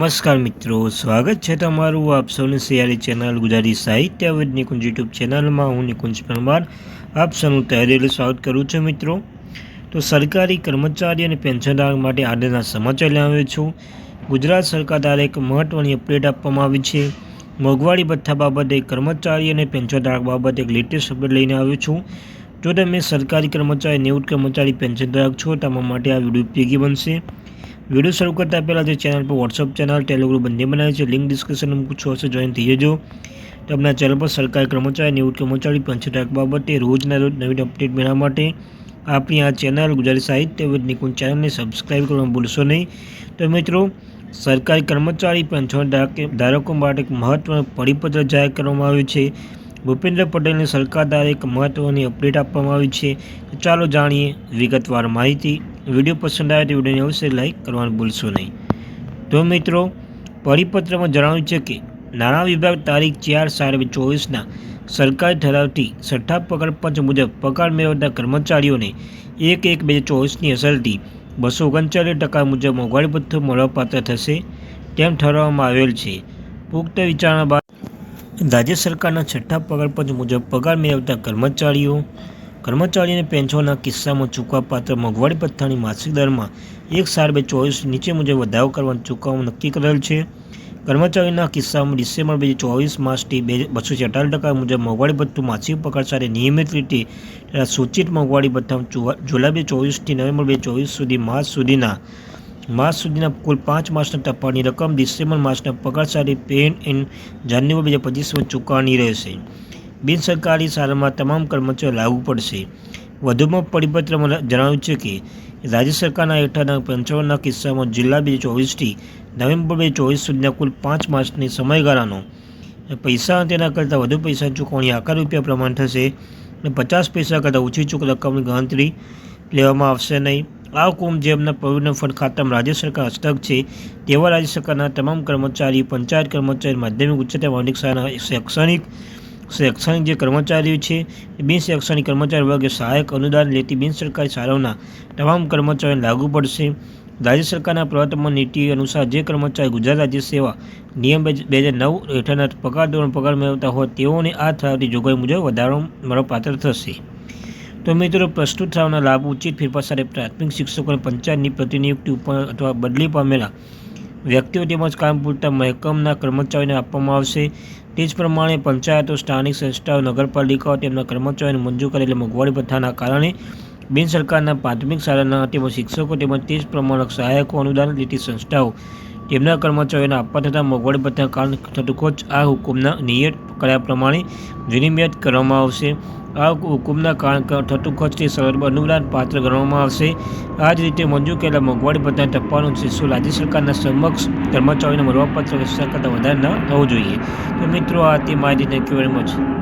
નમસ્કાર મિત્રો, સ્વાગત છે તમારું આપ સૌની સિયારી ચેનલ ગુજરાતી સાહિત્ય વિદ નિકુંજ યુટ્યુબ ચેનલમાં. હું નિકુંજ પરમાર, આપ સૌનું તહેરેલું સ્વાગત કરું છું મિત્રો. તો સરકારી કર્મચારી અને પેન્શનધારક માટે આજના સમાચાર લાવ્યો છું. ગુજરાત સરકાર દ્વારા એક મહત્ત્વની અપડેટ આપવામાં આવી છે. મોંઘવારી ભથ્થા બાબતે કર્મચારી અને પેન્શનધારક બાબતે એક લેટેસ્ટ અપડેટ લઈને આવ્યો છું. જો તમે સરકારી કર્મચારી નેવું કર્મચારી, પેન્શનધારક છો તમારા માટે આ વીડિયો ઉપયોગી બનશે. વીડિયો શરૂ કરતા પહેલાં જે ચેનલ પર વોટ્સઅપ ચેનલ ટેલિગ્રુપ બંને બનાવે છે લિંક ડિસ્ક્રિપ્શનમાં મૂકું છું, હશે જોઈન થઈ જજો. તમને આ ચેનલ પર સરકારી કર્મચારી, નિવૃત્ત કર્મચારી, પંચોતેર બાબતે રોજના રોજ નવી અપડેટ મેળવવા માટે આપણી આ ચેનલ ગુજરાતી સાહિત્ય વિદ નિકુંજ ચેનલને સબસ્ક્રાઈબ કરવાનું ભૂલશો નહીં. તો મિત્રો, સરકારી કર્મચારી પેન્શન ધારકો માટે એક મહત્વનું પરિપત્ર જાહેર કરવામાં આવ્યું છે. ભૂપેન્દ્ર પટેલની સરકાર દ્વારા એક મહત્ત્વની અપડેટ આપવામાં આવી છે. ચાલો જાણીએ વિગતવાર માહિતી. વીડિયો પસંદ આવે તો વિડીયોને અવશ્ય લાઇક કરવાનું ભૂલશો નહીં. તો મિત્રો, પરિપત્રમાં જણાવ્યું છે કે, નાણાં વિભાગ તારીખ ચાર ચાર ચોવીસના સરકારી ઠરાવથી છઠ્ઠા પગાર પંચ મુજબ પગાર મેળવતા કર્મચારીઓને એક એક બે ચોવીસની અસરથી બસો ઓગણચાલીસ ટકા મુજબ મોંઘવારી ભથ્થું મળવાપાત્ર થશે તેમ ઠરાવવામાં આવેલ છે. પુખ્ત વિચારણા બાદ રાજ્ય સરકારના છઠ્ઠા પગાર પંચ મુજબ પગાર મેળવતા કર્મચારીઓ કર્મચારીઓને પેન્શનના કિસ્સામાં ચૂકવાપાત્ર મોંઘવારી પથ્થાની માસિક દરમાં એક સાર બે ચોવીસ નીચે મુજબ વધારો કરવાનું ચૂકવવાનું નક્કી કરેલ છે. કર્મચારીના કિસ્સામાં ડિસેમ્બર બે હજાર ચોવીસ માસથી બે બસો છેતાલીસ ટકા મુજબ મોંઘવારી ભથ્થું માસિક પગાર સાથે નિયમિત રીતે તથા સૂચિત મોંઘવારી ભથ્થા જુલાઈ બે ચોવીસથી નવેમ્બર બે ચોવીસ સુધી માસ સુધીના માસ સુધીના કુલ પાંચ માસના ટપાની રકમ ડિસેમ્બર માસના પગાર સાથે પેન એન્ડ જાન્યુઆરી બે હજાર પચીસમાં ચૂકવવાની રહેશે. બિનસરકારી શાળામાં તમામ કર્મચારીઓ લાગુ પડશે. વધુમાં પરિપત્રમાં જણાવ્યું છે કે, રાજ્ય સરકારના હેઠળના પંચાવનના કિસ્સામાં જિલ્લા બે ચોવીસથી નવેમ્બર બે ચોવીસ સુધીના કુલ પાંચ માસની સમયગાળાનો પૈસા તેના કરતાં વધુ પૈસા ચૂકવણી આકાર રૂપિયા પ્રમાણ થશે અને પચાસ પૈસા કરતાં ઓછી ચૂક રકમની ગણતરી લેવામાં આવશે નહીં. આ હુકુમ જેમના પ્રવીણ ફંડ ખાતામાં રાજ્ય સરકાર હસ્તક છે, તેવા રાજ્ય સરકારના તમામ કર્મચારી, પંચાયત કર્મચારી, માધ્યમિક, ઉચ્ચતર માધ્યમિક શાળાના શૈક્ષણિક શૈક્ષણિક જે કર્મચારીઓ છે બિન શૈક્ષણિક કર્મચારી વર્ગે સહાયક અનુદાન લેતી બિન સરકારી શાળાઓના તમામ કર્મચારીઓને લાગુ પડશે. રાજ્ય સરકારના પ્રવર્તમાન નીતિ અનુસાર જે કર્મચારી ગુજરાત રાજ્ય સેવા નિયમ બે હજાર નવ હેઠળના પગાર ધોરણ પગાર મેળવતા હોય, તેઓને આ ઠરાવની જોગવાઈ મુજબ વધારો મળવાપાત્ર થશે. તો મિત્રો, પ્રસ્તુત થવાના લાભ ઉચિત ફેરફાર સાથે પ્રાથમિક શિક્ષકોને પંચાયતની પ્રતિનિયુક્તિ ઉપર અથવા બદલી પામેલા વ્યક્તિઓ તેમજ કામ પૂરતા મહેકમના કર્મચારીઓને આપવામાં આવશે. તે જ પ્રમાણે પંચાયતો, સ્થાનિક સંસ્થાઓ, નગરપાલિકાઓ તેમના કર્મચારીઓને મંજૂર કરેલી મોંઘવારી પ્રથાના કારણે બિન સરકારના પ્રાથમિક શાળાના તેમજ શિક્ષકો તેમજ તે જ પ્રમાણે સહાયકો અનુદાન લેતી સંસ્થાઓ તેમના કર્મચારીઓને આપવા થતા મોંઘવારી ભથ્થા કારણ થતું ખર્ચ આ હુકુમના નિયત કર્યા પ્રમાણે વિનિમયત કરવામાં આવશે. આ હુકુમના કારણ થતું ખર્ચથી સરળ અનુદાન પાત્ર ગણવામાં આવશે. આ જ રીતે મંજૂર કરેલા મોંઘવારી ભથ્થા ટપ્પાનો શિશુ રાજ્ય સરકારના સમક્ષ કર્મચારીઓને મળવાપાત્ર વિસ્તાર કરતાં વધારે ન થવું જોઈએ. તો મિત્રો, આ તે માહિતી વેરી મચ